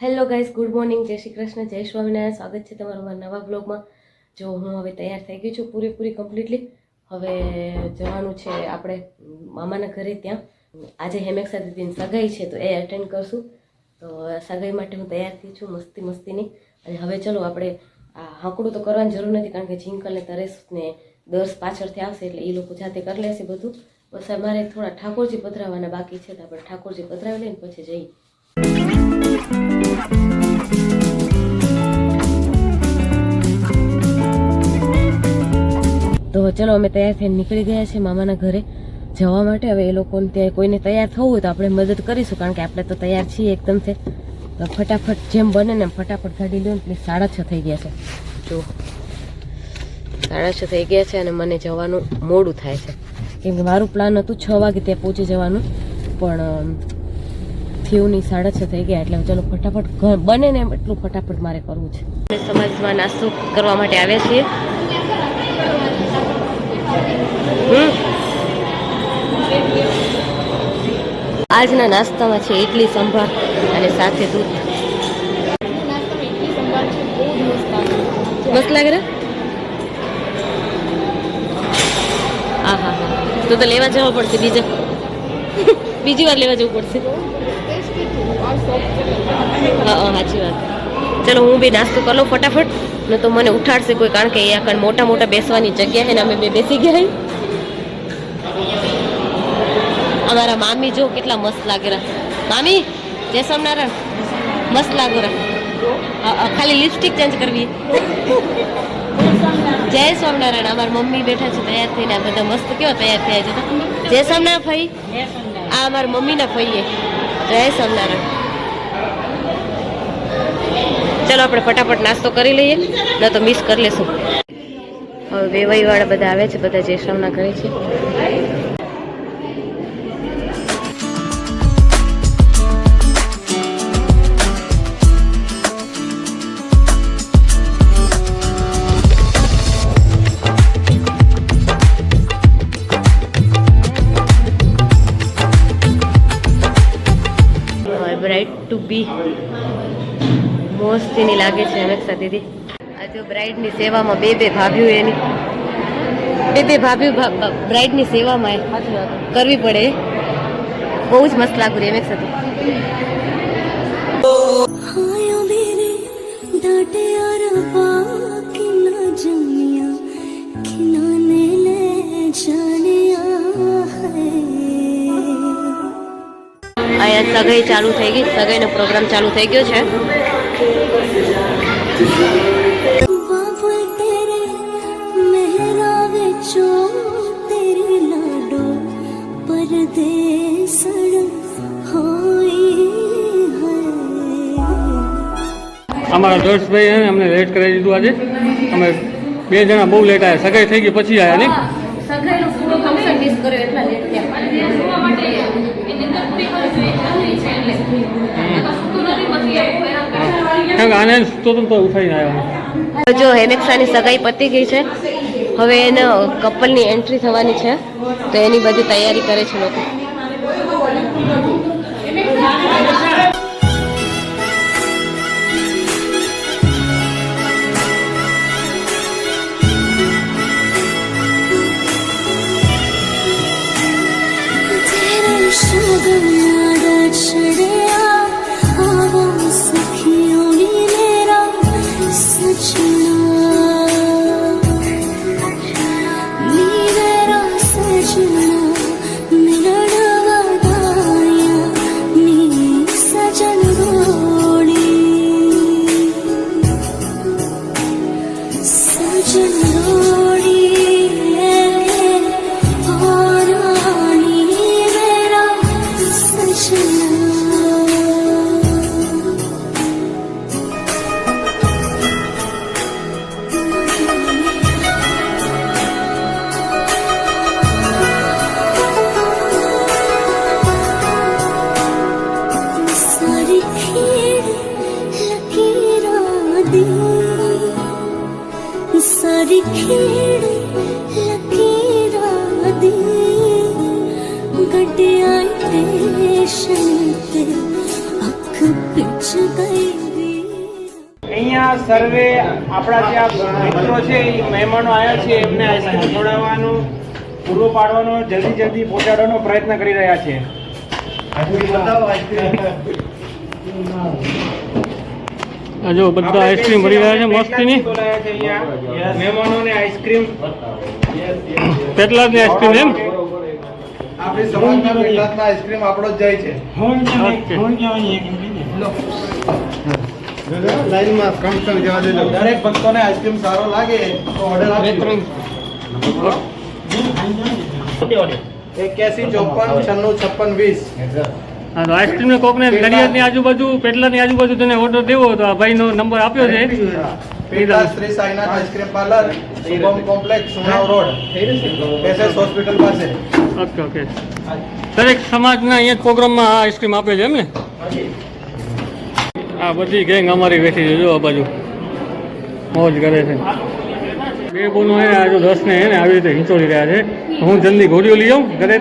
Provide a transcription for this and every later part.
Hello guys good morning જય શ્રી કૃષ્ણ, જય સ્વામિનારાયણ. સ્વાગત છે તમારું મારા નવા બ્લોગમાં જો હું હવે તૈયાર થઈ ગઈ છું પૂરેપૂરી કમ્પ્લીટલી હવે જવાનું છે આપણે મામાના ઘરે ત્યાં. આજે હેમેક્ષા દીદીની સગાઈ છે, તો એ અટેન્ડ કરશું. તો સગાઈ માટે હું તૈયાર થઈ છું, મસ્તી મસ્તીની. અને હવે ચલો આપણે આ હાંકડું તો કરવાની જરૂર નથી, કારણ કે જિંકલ ને તરેશ ને દર્શ પાછળથી આવશે એટલે એ લોકો જાતે કરી લેશે બધું. બસ અમારે થોડા ઠાકોરજી પધરાવાના બાકી છે, તો આપણે ઠાકોરજી પધરાવી લઈને પછી જઈએ તો ચલો અમે તૈયાર થઈને નીકળી ગયા છીએ મામાના ઘરે. જવા માટે હવે એ લોકોને ત્યાં કોઈને તૈયાર થવું હોય તો આપણે મદદ કરીશું, કારણ કે આપણે તો તૈયાર છીએ એકદમ છે. તો ફટાફટ જેમ બને ને ફટાફટ ગાડી લો, એટલે સાડા છ થઈ ગયા છે. જો, સાડા છ થઈ ગયા છે અને મને જવાનું મોડું થાય છે. કેમ કે મારું પ્લાન હતું છ વાગે ત્યાં પહોંચી જવાનું, પણ થયુંની સાડા છ થઈ ગયા, એટલે ચલો ફટાફટ બને ને એટલું ફટાફટ મારે કરવું છે. સમાજમાં નાસ્તો કરવા માટે આવ્યા છીએ. આજના નાસ્તામાં છે ઇડલી સંભાર અને સાથે દૂધ. મસ્ત લાગે ને? હા હા. તો તો લેવા જવા પડશે બીજા. બીજી વાર લેવા જવું પડશે. હા હા, સાચી વાત. ચલો હું બી નાસ્તો કરી લઉં ફટાફટ. ન તો મને ઉઠાડશે કોઈ કારણ કે અહીંયા આગળ મોટા મોટા બેસવાની જગ્યા છે ને અમે બે બેસી ગયા. અમારા મામી જો કેટલા મસ્ત લાગેલા મામી જય સ્વામિનારાયણ. મસ્ત લાગો રા. હા, હા, ખાલી લિપસ્ટિક ચેન્જ કરવી. જય સ્વામિનારાયણ. અમારા મમ્મી બેઠા છે તૈયાર થઈને. આ બધા મસ્ત કેવા તૈયાર થયા છે. જય સ્વામિનારાયણ ફઈ આ અમારા મમ્મીના ફઈએ જય સ્વામિનારાયણ. ચલો આપણે ફટાફટ નાસ્તો કરી લઈએ, ન તો મિસ કરી લેશું. હવે વેવાઈ વાળા બધા આવે છે, બધા જયશ્રામના ઘરે છે. બ્રાઇડ ટુ બી મોસ્તીની લાગે છે અમેક્ષા દીદી. આ જો બ્રાઇડની સેવામાં બે બે ભાભીઓ એની. બે બે ભાભીઓ બ્રાઇડની સેવામાં કરવી પડે. બહુ જ મસ્ત લાગુ રહી અમેક્ષા અહીંયા સગાઈ ચાલુ થઈ ગઈ સગાઈનો પ્રોગ્રામ ચાલુ થઈ ગયો છે. અમારા દર્શભાઈ એને અમને લેટ કરાવી દીધું આજે. અમે બે જણા બહુ લેટ આવ્યા સગાઈ થઈ ગઈ, પછી આવ્યા નહીં સગાઈનો પૂરો ફંક્શન મિસ કર્યો એટલા લેટ કારણ કે આને તો ઉઠાઈને આવ્યા જો હેમેક્ષાની સગાઈ પતી ગઈ છે, હવે એને કપલની એન્ટ્રી થવાની છે, તો એની બધી તૈયારી કરે છે લોકો. know અહીંયા સર્વે આપણા જ્યાં મિત્રો છે એ મહેમાનો આવ્યા છે એમને આઈસ્ક્રીમ ખવડાવવાનું પૂરું પાડવાનો જલ્દી જલ્દી પહોંચાડવાનો પ્રયત્ન કરી રહ્યા છે. આ જો બધા આઈસ્ક્રીમ ભરી રહ્યા છે મસ્તીની. બોલાયા છે અહીંયા? મહેમાનોને આઈસ્ક્રીમ પેટલાદની આઈસ્ક્રીમ એમ? આપણી સમાજના ગુજરાતના આઈસ્ક્રીમ આપણો જ જાય છે. લાઈનમાં કમ્પ્યુટર જવા દેજો દરેક ભક્તોને આઈસ્ક્રીમ સારો લાગે તો ઓર્ડર આપજો. એક્યાસી ચોપન છન્નું છપ્પન વીસ. હા તો આઈસ્ક્રીમ ને કોકને નડિયાદની આજુબાજુ પેટલાદની આજુબાજુ તને ઓર્ડર દેવો તો આ ભાઈનો નંબર આપ્યો છે. પેટા Shri Sainath ice cream parlour, Shubham complex, Sunav road. SS hospital પાસે. Okay okay. દરેક સમાજના અહીંયા પ્રોગ્રામમાં આઈસ્ક્રીમ આપે છે એમ ને? આ બધી ગેંગ અમારી બેઠી છે, જો આ બાજુ. મોજ કરે છે. બે બોનો હે આ જો દસ ને હે ને આવી રીતે હિંચોડી રહ્યા છે. હું જલ્દી ઘોડીઓ લઈ આવું ઘરે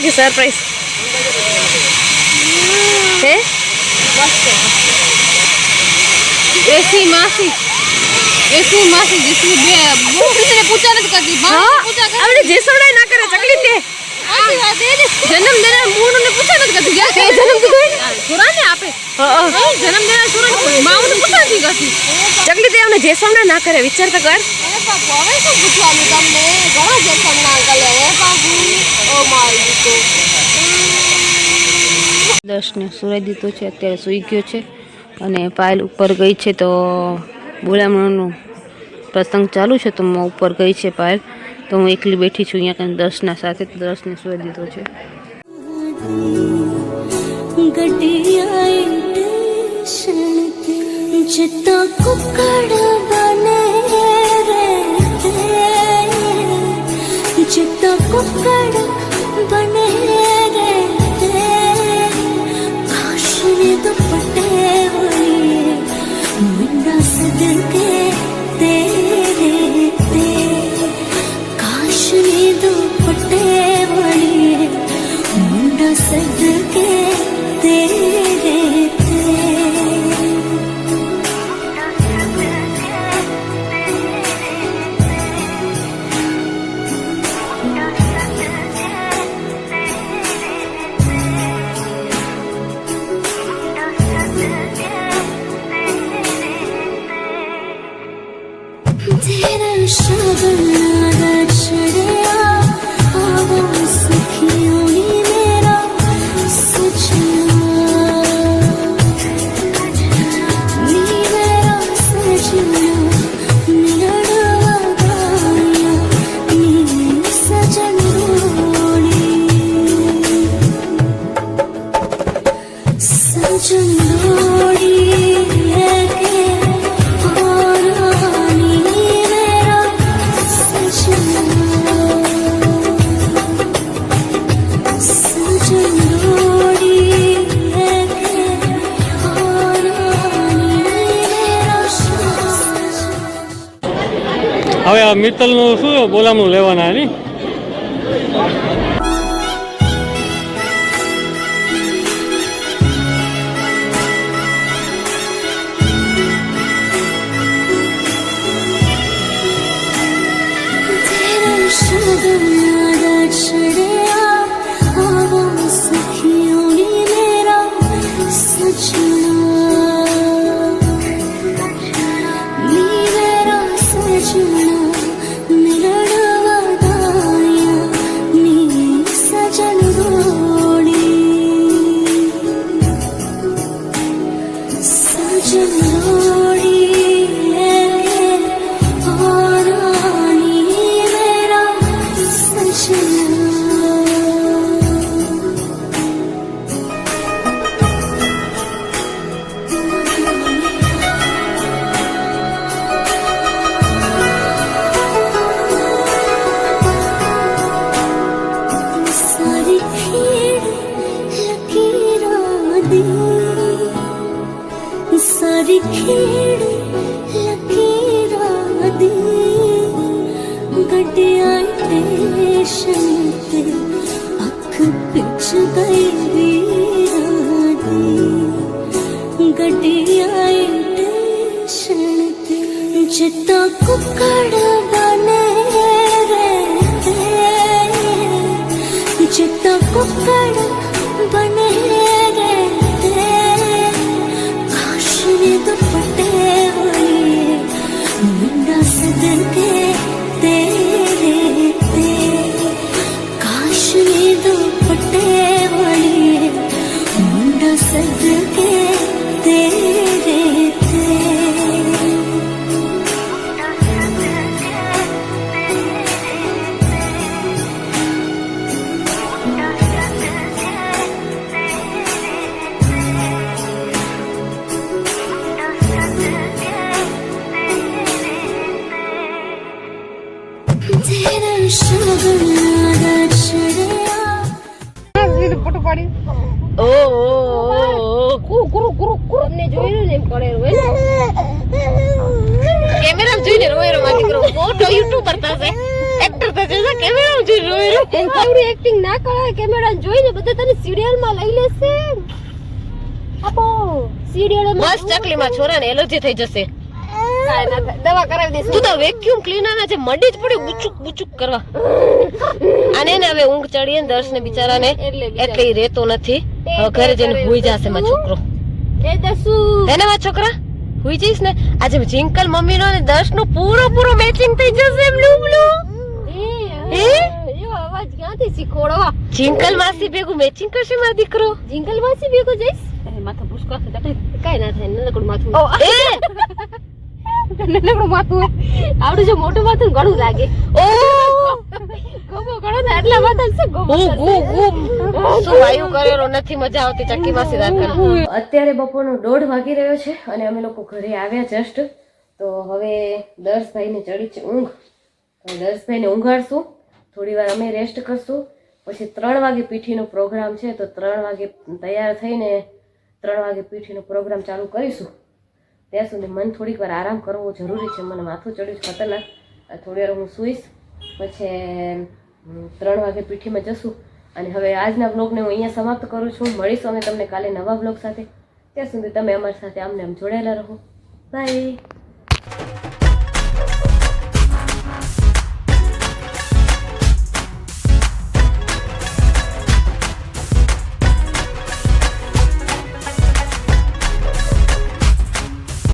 લાગી સરપ્રાઈઝ હે એસી માસી એસી માસી જીસી બે બહુ કિસને પૂછા નથી કરતી બા પૂછા કરે આપણે જેસોડાય ના કરે ચકલી તે જન્મ દેના મૂળ ને પૂછા નથી કરતી યાર કે જન્મ દીધો સુરાને આપે જન્મ દેના સુરાને માઉને પૂછા નથી કરતી ચકલી તે અમને જેસોડા ના કરે વિચાર તો કર બાપુ હવે શું પૂછવાનું તમને ઘણા જેસમના અંકલ હે બાપુ. ઓ મારી તો. દર્શને સુરાઈ દીધો છે અત્યારે સૂઈ ગયો છે અને પાયલ ઉપર ગઈ છે તો બોલામણનો પ્રસંગ ચાલુ છે તો હું ઉપર ગઈ છે પાયલ. તો હું એકલી બેઠી છું અહીંયા કંઈ દર્શના સાથે તો દર્શને સુરાઈ દીધો છે. જતા કુકડ બને રે. જતા કુકડ મિત્તલનું શું બોલામણું લેવાના ની చెత్త కుక్కడా. ઓ ઓ કુ કુ કુરુ કુરુ ને જોયું ને એમ કરે રોય કેમેરા જોઈને રોય રો મારી દીકરો. મોટો યુટ્યુબર થશે. એક્ટર થશે ને કેમેરા જોઈને રોય રો થોડી એક્ટિંગ ના કરે કેમેરા જોઈને બધા તને સિરિયલમાં લઈ લેશે. આપો. સિરિયલ બસ ચકલીમાં છોરાને એલર્જી થઈ જશે. થાય દવા કરાવી દઈશ. તું તો વેક્યુમ ક્લીનર ના જે મંડી જ પડ્યું બુચુક બુચુક કરવા. આને ને હવે ઊંઘ ચડીએ ને દર્શ ને બિચારાને એટલે રેતો નથી. હવે ઘરે જઈને હુઈ જશે માં છોકરો. એ દસુ એને માં છોકરા હુઈ જઈશ ને? આજે જિંકલ મમ્મી નો ને દર્શનું પૂરો પૂરો મેચિંગ થઈ જશે એમ બ્લુ એ અવાજ ક્યાંથી શીખોડો જિંકલ માસી ભેગું મેચિંગ કરશે મારો દીકરો? જિંગલ માસી ભેગું જઈશ? માથા ભૂસકો કઈ ના થાય નાનકડું માથું. એ! નાનકડું માથું આવડું જો મોટું માથું ઘણું લાગે. ઓ! ગમો ઘણો થાય એટલા માથા શું ગમો ગુ ગુ ગુ શું વાયુ કરેલો નથી મજા આવતી ચક્કી માસી દાખલ અત્યારે બપોરનો દોઢ વાગી રહ્યો છે અને અમે લોકો ઘરે આવ્યા જસ્ટ તો હવે દર્શભાઈને ચડી છે ઊંઘ. તો દર્શભાઈને ઊંઘાડશું. થોડી વાર અમે રેસ્ટ કરશું. પછી ત્રણ વાગે પીઠીનો પ્રોગ્રામ છે તો ત્રણ વાગે તૈયાર થઈને ત્રણ વાગે પીઠીનો પ્રોગ્રામ ચાલુ કરીશું. ત્યાં સુધી મને થોડીક વાર આરામ કરવો જરૂરી છે. મને માથું ચડ્યું છે ખતરનાક. થોડી વાર હું સૂઈશ, પછી ત્રણ વાગે પીઠીમાં જશું. અને હવે આજના બ્લોગને હું અહીંયા સમાપ્ત કરું છું. મળીશું અમે તમને કાલે નવા બ્લોગ સાથે. ત્યાં સુધી તમે અમારી સાથે આમને આમ જોડાયેલા રહો. બાય